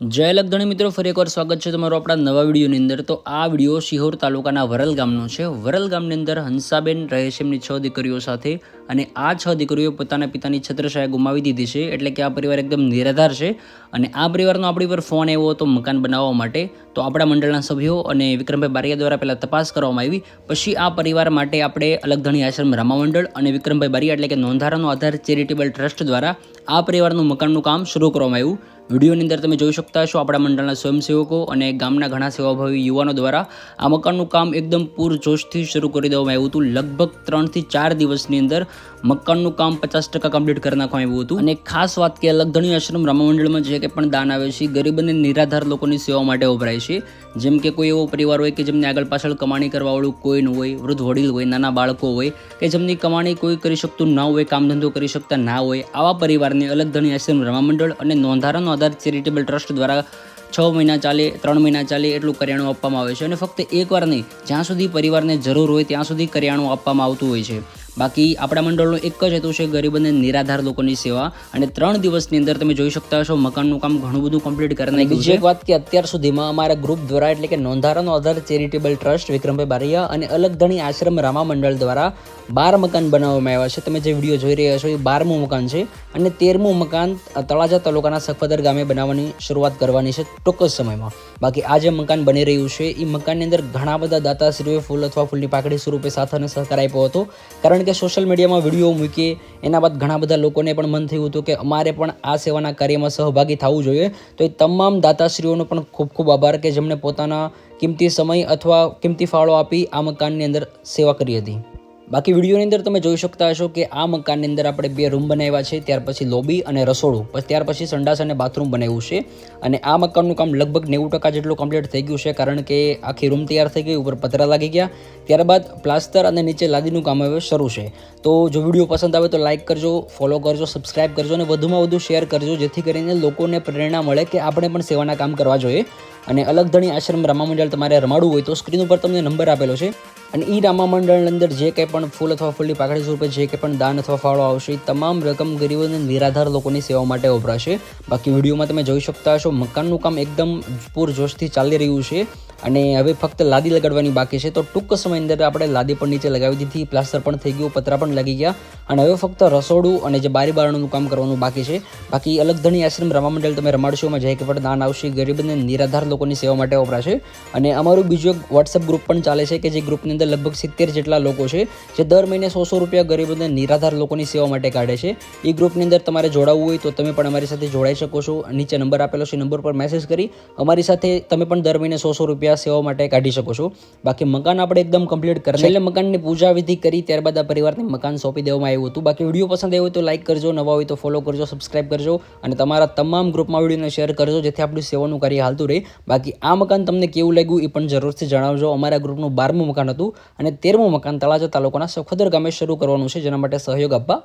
જય લગધણી મિત્રો, ફરી એકવાર સ્વાગત છે તમારું આપણા નવા વિડીયોની અંદર. તો આ વીડિયો શિહોર તાલુકાના વરલ ગામનો છે. વરલ ગામની અંદર હંસાબેન રહે છે એમની છ દીકરીઓ સાથે અને આ છ દીકરીઓ પોતાના પિતાની છત્રછાયા ગુમાવી દીધી છે. એટલે કે આ પરિવાર એકદમ નિરાધાર છે અને આ પરિવારનો આપણી પર ફોન આવ્યો હતો મકાન બનાવવા માટે. તો આપણા મંડળના સભ્યો અને વિક્રમભાઈ બારિયા દ્વારા પહેલાં તપાસ કરવામાં આવી. પછી આ પરિવાર માટે આપણે અલગધણી આશ્રમ રામા મંડળ અને વિક્રમભાઈ બારિયા એટલે કે નોંધારાનો આધાર ચેરિટેબલ ટ્રસ્ટ દ્વારા આ પરિવારનું મકાનનું કામ શરૂ કરવામાં આવ્યું. વિડીયોની અંદર તમે જોઈ શકતા છો આપણા મંડળના સ્વયંસેવકો અને ગામના ઘણા સેવાભાવી યુવાનો દ્વારા આ મકાનનું કામ એકદમ પૂરજોશથી શરૂ કરી દેવામાં આવ્યું હતું. લગભગ ત્રણથી ચાર દિવસની અંદર મકાનનું કામ પચાસ ટકા કમ્પ્લીટ કરી નાખવામાં આવ્યું હતું. અને ખાસ વાત કે અલગધણી આશ્રમ રામા મંડળમાં જે કંઈ પણ દાન આવે છે, ગરીબ અને નિરાધાર લોકોની સેવા માટે વપરાય છે. જેમ કે કોઈ એવો પરિવાર હોય કે જેમને આગળ પાછળ કમાણી કરવાવાળું કોઈ ન હોય, વૃદ્ધ વડીલ હોય, નાના બાળકો હોય, કે જેમની કમાણી કોઈ કરી શકતું ના હોય, કામ ધંધો કરી શકતા ના હોય, આવા પરિવારને અલગધણી આશ્રમ રામા મંડળ અને નોંધારાનો આધાર ચેરિટેબલ ટ્રસ્ટ દ્વારા છ મહિના ચાલે, ત્રણ મહિના ચાલે એટલું કરિયાણું આપવામાં આવે છે. અને ફક્ત એકવાર નહીં, જ્યાં સુધી પરિવારને જરૂર હોય ત્યાં સુધી કરિયાણું આપવામાં આવતું હોય છે. બાકી આપણા મંડળનો એક જ હેતુ છે ગરીબ અને નિરાધાર લોકોની સેવા. અને ત્રણ દિવસની અંદર તમે જોઈ શકતા હશો મકાનનું કામ ઘણું બધું કમ્પ્લીટ કરી નાખ્યું છે. એક વાત કે અત્યાર સુધીમાં અમારા ગ્રુપ દ્વારા એટલે કે નોંધારાનો આધાર ચેરિટેબલ ટ્રસ્ટ વિક્રમભાઈ બારૈયા અને અલગધણી આશ્રમ રામા મંડળ દ્વારા બાર મકાન બનાવવામાં આવ્યા છે. તમે જે વીડિયો જોઈ રહ્યા છો એ બારમું મકાન છે અને તેરમું મકાન તળાજા તાલુકાના સખપદર ગામે બનાવવાની શરૂઆત કરવાની છે ટૂંક જ સમયમાં. બાકી આ જે મકાન બની રહ્યું છે એ મકાનની અંદર ઘણા બધા દાતાશ્રીઓએ ફૂલ અથવા ફૂલની પાકડી સ્વરૂપે સાથ અને સહકાર આપ્યો હતો. કારણ કે સોશિયલ મીડિયામાં વીડિયો મૂકીએ એના બાદ ઘણા બધા લોકોને પણ મન થયું હતું કે અમારે પણ આ સેવાના કાર્યમાં સહભાગી થવું જોઈએ. તો એ તમામ દાતાશ્રીઓનો પણ ખૂબ ખૂબ આભાર કે જેમણે પોતાના કિંમતી સમય અથવા કિંમતી ફાળો આપી આ મકાનની અંદર સેવા કરી હતી. બાકી વિડીયોની અંદર તમે જોઈ શકતા હશો કે આ મકાનની અંદર આપણે બે રૂમ બનાવ્યા છે, ત્યાર પછી લોબી અને રસોડું. ત્યાર પછી સંડાસ અને બાથરૂમ બનાવ્યું છે. અને આ મકાનનું કામ લગભગ નેવું ટકા જેટલું કમ્પ્લીટ થઈ ગયું છે, કારણ કે આખી રૂમ તૈયાર થઈ ગઈ, ઉપર પતરા લાગી ગયા. ત્યારબાદ પ્લાસ્ટર અને નીચે લાદીનું કામ હવે શરૂ છે. તો જો વીડિયો પસંદ આવે તો લાઇક કરજો ફોલો કરજો સબસ્ક્રાઇબ કરજો અને વધુમાં વધુ શેર કરજો, જેથી કરીને લોકોને પ્રેરણા મળે કે આપણે પણ સેવાના કામ કરવા જોઈએ. અને અલગધણી આશ્રમ રામા મંડળ તમારે રમાડવું હોય તો સ્ક્રીન ઉપર તમને નંબર આપેલો છે. અને એ રામા મંડળની અંદર જે કંઈ પણ ફૂલ અથવા ફૂલની પાકડી સ્વરૂપે જે કંઈ પણ દાન અથવા ફાળો આવશે તમામ રકમ ગરીબો અને નિરાધાર લોકોની સેવા માટે વપરાશે. બાકી વિડીયોમાં તમે જોઈ શકતા હશો, મકાનનું કામ એકદમ પૂરજોશથી ચાલી રહ્યું છે. અને હવે ફક્ત લાદી લગાડવાની બાકી છે, તો ટૂંક સમય અંદર આપણે લાદી પણ નીચે લગાવી દીધી, પ્લાસ્ટર પણ થઈ ગયું, પતરા પણ લાગી ગયા. અને હવે ફક્ત રસોડું અને જે બારી બારણનું કામ કરવાનું બાકી છે. બાકી અલગ ધણી આશ્રમ રમવા મંડળ તમે રમાડશો એમાં કે પણ દાન આવશે, ગરીબ અને નિરાધાર લોકોની સેવા માટે વપરાશે. અને અમારું બીજું એક વોટ્સઅપ ગ્રુપ પણ ચાલે છે કે જે ગ્રુપની અંદર લગભગ સિત્તેર જેટલા લોકો છે, જે દર મહિને સો સો રૂપિયા ગરીબ અને નિરાધાર લોકોની સેવા માટે કાઢે છે. એ ગ્રુપની અંદર તમારે જોડાવવું હોય તો તમે પણ અમારી સાથે જોડાઈ શકો છો. નીચે નંબર આપેલો છે, નંબર પર મેસેજ કરી. અમારી સાથે તમે પણ દર મહિને સો સો રૂપિયા સેવા માટે કાઢી શકો છો. બાકી મકાન આપણે એકદમ કમ્પ્લીટ કરી એટલે મકાનની પૂજા વિધિ કરી, ત્યારબાદ આ પરિવારને મકાન સોંપી દેવામાં આવ્યું હતું. બાકી વીડિયો પસંદ આવ્યો તો લાઇક કરજો, નવા હોય તો ફોલો કરજો સબસ્ક્રાઇબ કરજો અને તમારા તમામ ગ્રુપમાં વિડીયોને શેર કરજો, જેથી આપણું સેવાનું કાર્ય હાલતું રહે. બાકી આ મકાન તમને કેવું લાગ્યું એ પણ જરૂરથી જણાવજો. અમારા ગ્રુપનું બારમું મકાન હતું અને તેરમું મકાન તળાજા તાલુકાના સખોદર ગામે શરૂ કરવાનું છે, જેના માટે સહયોગ આપવા